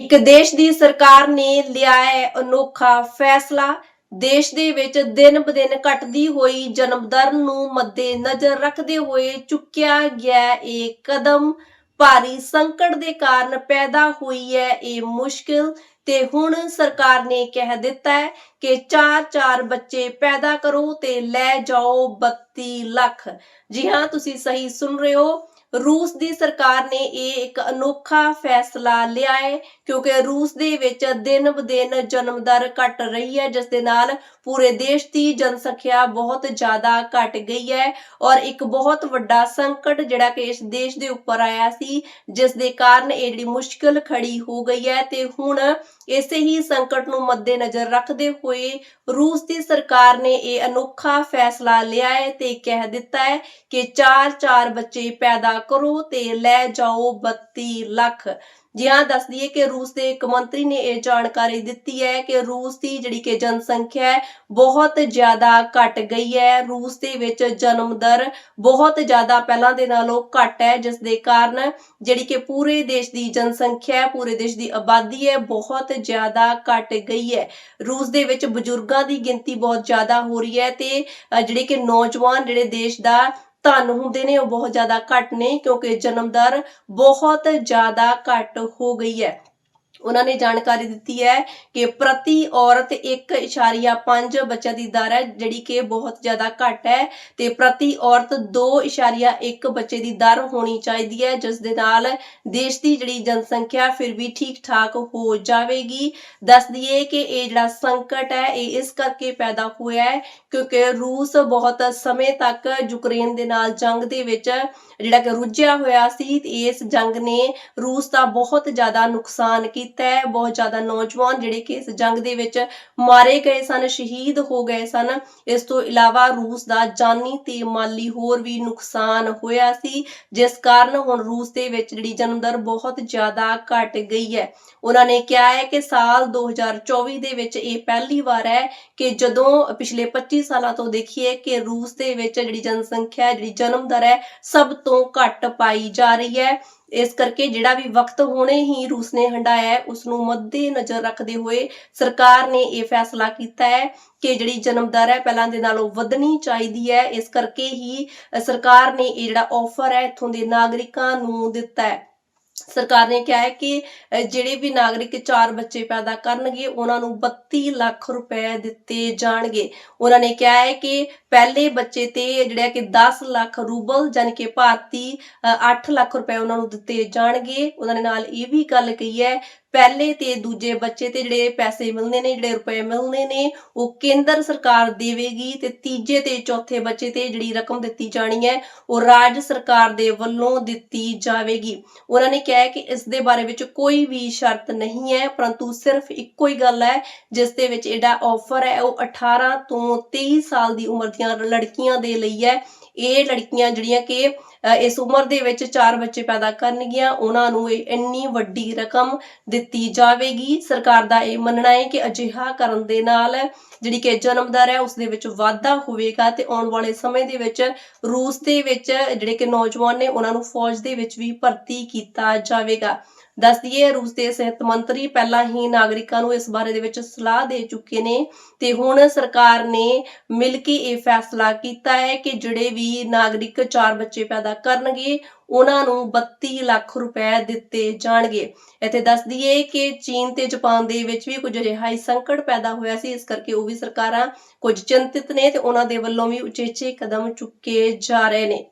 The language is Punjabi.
ਇੱਕ ਦੇਸ਼ ਦੀ ਸਰਕਾਰ ਨੇ ਲਿਆ ਹੈ ਅਨੋਖਾ ਫੈਸਲਾ। ਦੇਸ਼ ਦੇ ਵਿੱਚ ਦਿਨ ਬਦਿਨ ਘਟਦੀ ਹੋਈ ਜਨਮ ਦਰ ਨੂੰ ਮੱਦੇ ਨਜ਼ਰ ਰੱਖਦੇ ਹੋਏ ਚੁੱਕਿਆ ਗਿਆ ਇਹ ਕਦਮ। ਭਾਰੀ ਸੰਕਟ ਦੇ ਕਾਰਨ ਪੈਦਾ ਹੋਈ ਹੈ ਇਹ ਮੁਸ਼ਕਿਲ ਤੇ ਹੁਣ ਸਰਕਾਰ ਨੇ ਕਹਿ ਦਿੱਤਾ ਹੈ ਕਿ 4-4 ਬੱਚੇ ਪੈਦਾ ਕਰੋ ਤੇ ਲੈ ਜਾਓ 32 ਲੱਖ। ਜੀ ਹਾਂ, ਤੁਸੀਂ ਸਹੀ ਸੁਣ ਰਹੇ ਹੋ। ਰੂਸ ਦੀ ਸਰਕਾਰ ਨੇ ਇਹ ਇੱਕ ਅਨੋਖਾ ਫੈਸਲਾ ਲਿਆ ਹੈ, ਕਿਉਂਕਿ ਰੂਸ ਦੇ ਵਿੱਚ ਦਿਨ ਬਦਿਨ ਜਨਮ ਦਰ ਘਟ ਰਹੀ ਹੈ, ਜਿਸ ਦੇ ਨਾਲ ਪੂਰੇ ਦੇਸ਼ ਦੀ ਜਨਸੰਖਿਆ ਬਹੁਤ ਜ਼ਿਆਦਾ ਘਟ ਗਈ ਹੈ ਔਰ ਇੱਕ ਬਹੁਤ ਵੱਡਾ ਸੰਕਟ ਜਿਹੜਾ ਕਿ ਇਸ ਦੇਸ਼ ਦੇ ਉੱਪਰ ਆਇਆ ਸੀ, ਜਿਸ ਦੇ ਕਾਰਨ ਇਹ ਜਿਹੜੀ ਮੁਸ਼ਕਲ ਖੜੀ ਹੋ ਗਈ ਹੈ ਤੇ ਹੁਣ ਇਸੇ ਹੀ ਸੰਕਟ ਨੂੰ ਮੱਦੇਨਜ਼ਰ ਰੱਖਦੇ ਹੋਏ ਰੂਸ ਦੀ ਸਰਕਾਰ ਨੇ ਇਹ ਅਨੋਖਾ ਫੈਸਲਾ ਲਿਆ ਹੈ ਤੇ ਕਹਿ ਦਿੱਤਾ ਹੈ ਕਿ 4-4 ਬੱਚੇ ਪੈਦਾ ਕਰੋ ਤੇ ਲੈ ਜਾਓ 32 ਲੱਖ। ਜੀ ਹਾਂ ਦੱਸ ਦਈਏ ਕਿ ਰੂਸ ਦੇ ਇੱਕ ਮੰਤਰੀ ਨੇ ਇਹ ਜਾਣਕਾਰੀ ਦਿੱਤੀ ਹੈ ਕਿ ਰੂਸ ਦੀ ਜਿਹੜੀ ਕਿ ਜਨਸੰਖਿਆ ਹੈ ਬਹੁਤ ਜ਼ਿਆਦਾ ਘਟ ਗਈ ਹੈ। ਰੂਸ ਦੇ ਵਿੱਚ ਜਨਮ ਦਰ ਬਹੁਤ ਜ਼ਿਆਦਾ ਪਹਿਲਾਂ ਦੇ ਨਾਲੋਂ ਘੱਟ ਹੈ ਜਿਸ ਦੇ ਕਾਰਨ ਜਿਹੜੀ ਕਿ ਪੂਰੇ ਦੇਸ਼ ਦੀ ਜਨਸੰਖਿਆ ਪੂਰੇ ਦੇਸ਼ ਦੀ ਆਬਾਦੀ ਹੈ ਬਹੁਤ ਜ਼ਿਆਦਾ ਘਟ ਗਈ ਹੈ। ਰੂਸ ਦੇ ਵਿੱਚ ਬਜ਼ੁਰਗਾਂ ਦੀ ਗਿਣਤੀ ਬਹੁਤ ਜ਼ਿਆਦਾ ਹੋ ਰਹੀ ਹੈ ਤੇ ਅ, ਜਿਹੜੇ ਕਿ ਨੌਜਵਾਨ ਜਿਹੜੇ ਦੇਸ਼ ਦਾ ਧਨ ਹੁੰਦੇ ਨੇ, ਉਹ ਬਹੁਤ ਜ਼ਿਆਦਾ ਘੱਟ ਨੇ ਕਿਉਂਕਿ ਜਨਮ ਦਰ ਬਹੁਤ ਜ਼ਿਆਦਾ ਘੱਟ ਹੋ ਗਈ ਹੈ। ਉਹਨਾਂ ਨੇ ਜਾਣਕਾਰੀ ਦਿੱਤੀ ਹੈ ਕਿ ਪ੍ਰਤੀ ਔਰਤ 1.5 ਬੱਚਿਆਂ ਦੀ ਦਰ ਹੈ, ਜਿਹੜੀ ਕਿ ਬਹੁਤ ਜ਼ਿਆਦਾ ਘੱਟ ਹੈ ਤੇ ਪ੍ਰਤੀ ਔਰਤ 2.1 ਬੱਚੇ ਦੀ ਦਰ ਹੋਣੀ ਚਾਹੀਦੀ ਹੈ, ਜਿਸ ਦੇ ਨਾਲ ਦੇਸ਼ ਦੀ ਜਿਹੜੀ ਜਨਸੰਖਿਆ ਫਿਰ ਵੀ ਠੀਕ ਠਾਕ ਹੋ ਜਾਵੇਗੀ। ਦੱਸ ਦਈਏ ਕਿ ਇਹ ਜਿਹੜਾ ਸੰਕਟ ਹੈ, ਇਹ ਇਸ ਕਰਕੇ ਪੈਦਾ ਹੋਇਆ ਹੈ ਕਿਉਂਕਿ ਰੂਸ ਬਹੁਤ ਸਮੇਂ ਤੱਕ ਯੂਕਰੇਨ ਦੇ ਨਾਲ ਜੰਗ ਦੇ ਵਿੱਚ ਜਿਹੜਾ ਕਿ ਰੁੱਝਿਆ ਹੋਇਆ ਸੀ ਇਸ ਜੰਗ ਨੇ ਰੂਸ ਦਾ ਬਹੁਤ ਜ਼ਿਆਦਾ ਨੁਕਸਾਨ ਕੀਤਾ। ਹੈ, ਬਹੁਤ ਜ਼ਿਆਦਾ ਨੌਜਵਾਨ ਜਿਹੜੇ ਕਿ ਇਸ ਜੰਗ ਦੇ ਵਿੱਚ ਮਾਰੇ ਗਏ ਸਨ, ਸ਼ਹੀਦ ਹੋ ਗਏ ਸਨ। ਇਸ ਤੋਂ ਇਲਾਵਾ ਰੂਸ ਦਾ ਜਾਨੀ ਤੇ ਮਾਲੀ ਹੋਰ ਵੀ ਨੁਕਸਾਨ ਹੋਇਆ ਸੀ, ਜਿਸ ਕਾਰਨ ਹੁਣ ਰੂਸ ਦੇ ਵਿੱਚ ਜਿਹੜੀ ਜਨਮ ਦਰ ਬਹੁਤ ਜ਼ਿਆਦਾ ਘਟ ਗਈ ਹੈ। ਉਹਨਾਂ ਨੇ ਕਿਹਾ ਹੈ ਕਿ ਸਾਲ 2024 ਦੇ ਵਿੱਚ ਇਹ ਪਹਿਲੀ ਵਾਰ ਹੈ ਕਿ ਜਦੋਂ ਪਿਛਲੇ 25 ਸਾਲਾਂ ਤੋਂ ਦੇਖੀਏ ਕਿ ਰੂਸ ਦੇ ਵਿੱਚ ਜਿਹੜੀ ਜਨਸੰਖਿਆ, ਜਿਹੜੀ ਜਨਮ ਦਰ ਹੈ, ਸਭ ਤੋਂ ਘੱਟ ਪਾਈ ਜਾ ਰਹੀ ਹੈ। ਇਸ ਕਰਕੇ ਜਿਹੜਾ ਵੀ ਵਕਤ ਹੁਣੇ ਹੀ ਰੂਸ ਨੇ ਹੰਡਾਇਆ ਹੈ ਉਸ ਨੂੰ ਮੱਦੇ ਨਜ਼ਰ ਰੱਖਦੇ ਹੋਏ ਸਰਕਾਰ ਨੇ ਇਹ ਫੈਸਲਾ ਕੀਤਾ ਹੈ ਕਿ ਜਿਹੜੀ ਜਨਮ ਦਰ ਹੈ, ਪਹਿਲਾਂ ਦੇ ਨਾਲੋਂ ਵਧਣੀ ਚਾਹੀਦੀ ਹੈ। ਇਸ ਕਰਕੇ ਹੀ ਸਰਕਾਰ ਨੇ ਇਹ ਜਿਹੜਾ ਆਫਰ ਹੈ, ਇਥੋਂ ਦੇ ਨਾਗਰਿਕਾਂ ਨੂੰ ਦਿੱਤਾ ਹੈ। ਸਰਕਾਰ ਨੇ ਕਿਹਾ ਹੈ ਕਿ ਜਿਹੜੇ ਵੀ ਨਾਗਰਿਕ ਚਾਰ ਬੱਚੇ ਪੈਦਾ ਕਰਨਗੇ ਉਹਨਾਂ ਨੂੰ 32 ਲੱਖ ਰੁਪਏ ਦਿੱਤੇ ਜਾਣਗੇ। ਉਹਨਾਂ ਨੇ ਕਿਹਾ ਹੈ ਕਿ ਪਹਿਲੇ ਬੱਚੇ ਤੇ ਜਿਹੜਾ ਕਿ 10 ਲੱਖ ਰੂਬਲ ਯਾਨੀ ਕਿ ਭਾਰਤੀ ਅ, 8 ਲੱਖ ਰੁਪਏ ਉਹਨਾਂ ਨੂੰ ਦਿੱਤੇ ਜਾਣਗੇ। ਉਹਨਾਂ ਨੇ ਨਾਲ ਇਹ ਵੀ ਗੱਲ ਕਹੀ ਹੈ ਪਹਿਲੇ ਤੇ ਦੂਜੇ ਬੱਚੇ ਤੇ ਜਿਹੜੇ ਪੈਸੇ ਮਿਲਣੇ ਨੇ, ਜਿਹੜੇ ਰੁਪਏ ਮਿਲਣੇ ਨੇ, ਉਹ ਕੇਂਦਰ ਸਰਕਾਰ ਦੇਵੇਗੀ ਤੇ ਤੀਜੇ ਤੇ ਚੌਥੇ ਬੱਚੇ ਤੇ ਜਿਹੜੀ ਰਕਮ ਦਿੱਤੀ ਜਾਣੀ ਹੈ, ਉਹ ਰਾਜ ਸਰਕਾਰ ਦੇ ਵੱਲੋਂ ਦਿੱਤੀ ਜਾਵੇਗੀ। ਉਹਨਾਂ ਨੇ ਕਿਹਾ ਹੈ ਕਿ ਇਸ ਦੇ ਬਾਰੇ ਵਿੱਚ ਕੋਈ ਵੀ ਸ਼ਰਤ ਨਹੀਂ ਹੈ, ਪਰੰਤੂ ਸਿਰਫ ਇੱਕੋ ਹੀ ਗੱਲ ਹੈ, ਜਿਸ ਦੇ ਵਿੱਚ ਇਹਦਾ ਆਫਰ ਹੈ, ਉਹ 18 ਤੋਂ 23 ਸਾਲ ਦੀ ਉਮਰ ਦੀਆਂ ਲੜਕੀਆਂ ਦੇ ਲਈ ਹੈ। ਇਹ ਲੜਕੀਆਂ ਜਿਹੜੀਆਂ ਕਿ ਇਸ ਉਮਰ ਦੇ ਵਿੱਚ ਚਾਰ ਬੱਚੇ ਪੈਦਾ ਕਰਨਗੀਆਂ, ਉਹਨਾਂ ਨੂੰ ਇੰਨੀ ਵੱਡੀ ਰਕਮ ਦਿੱਤੀ ਜਾਵੇਗੀ। ਸਰਕਾਰ ਦਾ ਇਹ ਮੰਨਣਾ ਹੈ ਕਿ ਅਜਿਹਾ ਕਰਨ ਦੇ ਨਾਲ ਜਿਹੜੀ ਕਿ ਜਨਮ ਦਰ ਹੈ, ਉਸ ਦੇ ਵਿੱਚ ਵਾਧਾ ਹੋਵੇਗਾ ਤੇ ਆਉਣ ਵਾਲੇ ਸਮੇਂ ਦੇ ਵਿੱਚ ਰੂਸ ਦੇ ਵਿੱਚ ਜਿਹੜੇ ਕਿ ਨੌਜਵਾਨ ਨੇ, ਉਹਨਾਂ ਨੂੰ ਫੌਜ ਦੇ ਵਿੱਚ ਵੀ ਭਰਤੀ ਕੀਤਾ ਜਾਵੇਗਾ। ਦੱਸ ਦਈਏ ਰੂਸ ਦੇ ਸਿਹਤ ਮੰਤਰੀ ਪਹਿਲਾਂ ਹੀ ਨਾਗਰਿਕਾਂ ਨੂੰ ਇਸ ਬਾਰੇ ਦੇ ਵਿੱਚ ਸਲਾਹ ਦੇ ਚੁੱਕੇ ਨੇ ਤੇ ਹੁਣ ਸਰਕਾਰ ਨੇ ਮਿਲ ਕੇ ਇਹ ਫੈਸਲਾ ਕੀਤਾ ਹੈ ਕਿ ਜਿਹੜੇ ਵੀ ਨਾਗਰਿਕ ਚਾਰ ਬੱਚੇ ਪੈਦਾ ਕਰਨਗੇ, ਉਹਨਾਂ ਨੂੰ 32 ਲੱਖ ਰੁਪਏ ਦਿੱਤੇ ਜਾਣਗੇ। ਇੱਥੇ ਦੱਸ ਦਈਏ ਕਿ ਚੀਨ ਤੇ ਜਾਪਾਨ ਦੇ ਵਿੱਚ ਵੀ ਕੁਝ ਅਜਿਹਾ ਸੰਕਟ ਪੈਦਾ ਹੋਇਆ ਸੀ, ਇਸ ਕਰਕੇ ਉਹ ਵੀ ਸਰਕਾਰਾਂ ਕੁਝ ਚਿੰਤਿਤ ਨੇ ਤੇ ਉਹਨਾਂ ਦੇ ਵੱਲੋਂ ਵੀ ਉਚੇਚੇ ਕਦਮ ਚੁੱਕੇ ਜਾ ਰਹੇ ਨੇ।